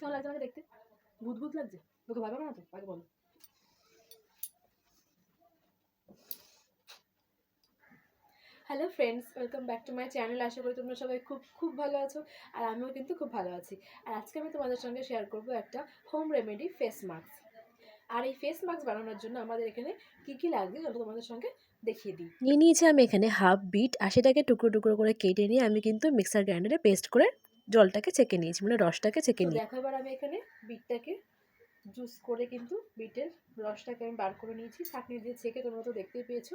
কেমন লাগছে আমাকে দেখতে? ভূত ভূত লাগছে? তোকে ভয় পাবে না তো? আগে বলো। Hello friends welcome back to my channel আশা করি তোমরা সবাই খুব খুব ভালো আছো আর আমিও কিন্তু খুব ভালো আছি। আর আজকে আমি তোমাদের সঙ্গে শেয়ার করব একটা হোম রেমেডি ফেস মাস্ক আর এই ফেস মাস্ক বানানোর জন্য আমাদের এখানে কী কী লাগবে চলো তোমাদের সঙ্গে দেখিয়ে দিই। নিয়ে নিয়েছি আমি এখানে হাফ বিট আর সেটাকে টুকরো টুকরো করে কেটে নিয়ে আমি কিন্তু মিক্সার গ্রাইন্ডারে পেস্ট করে জলটাকে ছেঁকে নিয়েছি মানে রসটাকে ছেঁকে নিই দেখো এবার আমি এখানে বিটটাকে জুস করে কিন্তু বিটের রসটাকে আমি বার করে নিয়েছি ছাঁকনি দিয়ে ছেঁকে তোমরা তো দেখতেই পেয়েছ।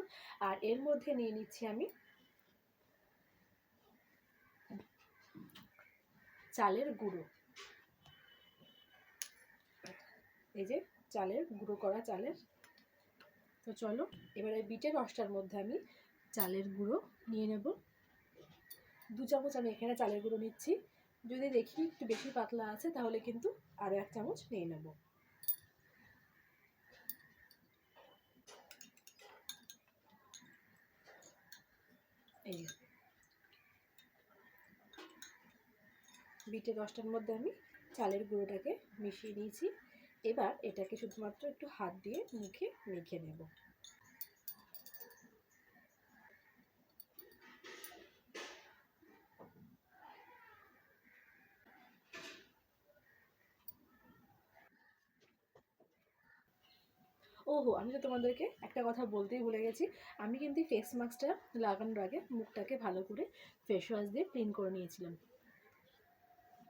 আর এর মধ্যে নিয়ে নিচ্ছি আমি চালের গুঁড়ো। এই যে চালের গুঁড়ো করা চালের। তো চলো এবারে বিটের রসটার মধ্যে আমি চালের গুঁড়ো নিয়ে নেব। দু চামচ আমি এখানে চালের গুঁড়ো নিচ্ছি। যদি দেখি একটু বেশি পাতলা আছে, তাহলে কিন্তু আরও এক চামচ নিয়ে নেব। এই যে। বিটের রসটার মধ্যে আমি চালের গুঁড়োটাকে মিশিয়ে নিয়েছি। এবার এটাকে শুধুমাত্র একটু হাত দিয়ে মুখে মেখে নেব। ওহো, আমি তো তোমাদেরকে একটা কথা বলতেই ভুলে গেছি। আমি কিন্তু ফেস মাস্কটা লাগানোর আগে মুখটাকে ভালো করে ফেস ওয়াশ দিয়ে ক্লিন করে নিয়েছিলাম।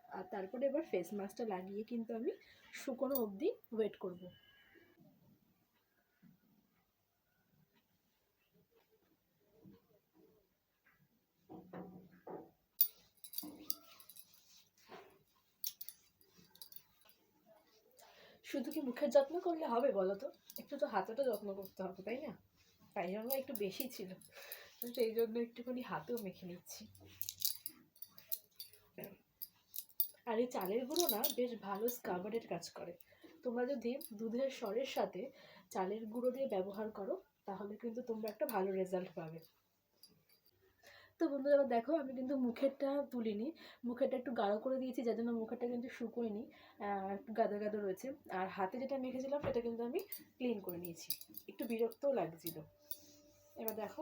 আর তারপরে এবার ফেস মাস্কটা লাগিয়ে কিন্তু আমি শুকনো অবধি ওয়েট করব। শুধু কি মুখের যত্ন করলে হবে বলো তো? একটু তো হাতেরও যত্ন করতে হবে, তাই না? তাই জন্য একটু বেশি ছিল। সেই জন্য একটুখানি হাতেও মেখে নিচ্ছি। আর এই চালের গুঁড়ো না বেশ ভালো স্কাবারের কাজ করে। তোমরা যদি দুধের স্বরের সাথে চালের গুঁড়ো দিয়ে ব্যবহার করো, তাহলে কিন্তু তোমরা একটা ভালো রেজাল্ট পাবে। তো বন্ধুরা দেখো, আমি কিন্তু মুখেরটা তুলিনি। মুখেরটা একটু গাঢ় করে দিয়েছি, যার জন্য মুখেরটা কিন্তু শুকোয়নি একটু গাদা গাদা রয়েছে। আর হাতে যেটা মেখেছিলাম, সেটা কিন্তু আমি ক্লিন করে নিয়েছি। একটু বিরক্তও লাগছিল। এবার দেখো।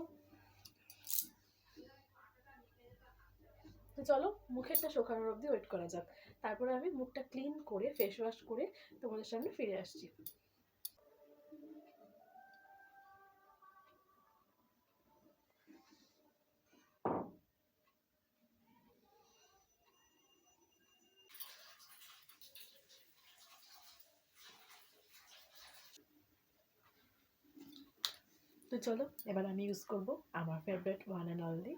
তো চলো, মুখেরটা শুকানোর অবধি ওয়েট করা যাক। তারপরে আমি মুখটা ক্লিন করে ফেস ওয়াশ করে তোমাদের সামনে ফিরে আসছি। তো চলো এবার আমি ইউজ করব আমার ফেভারিট ওয়ান অ্যান্ড অনলি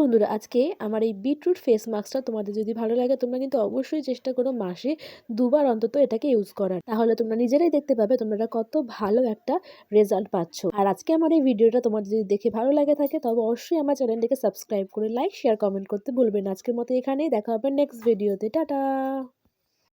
বন্ধুরা, আজকে আমার এই বিটরুট ফেস মাস্কটা তোমাদের যদি ভালো লাগে, তোমরা কিন্তু অবশ্যই চেষ্টা করো মাসে দুবার অন্তত এটাকে ইউজ করার। তাহলে তোমরা নিজেরাই দেখতে পাবে তোমরা কত ভালো একটা রেজাল্ট পাচ্ছ। আর আজকে আমার এই ভিডিওটা তোমাদের যদি দেখে ভালো লাগে থাকে, তবে অবশ্যই আমার চ্যানেলটিকে সাবস্ক্রাইব করে লাইক শেয়ার কমেন্ট করতে ভুলবেন না। আজকের মতো এখানেই দেখা হবে নেক্সট ভিডিওতে টাটা!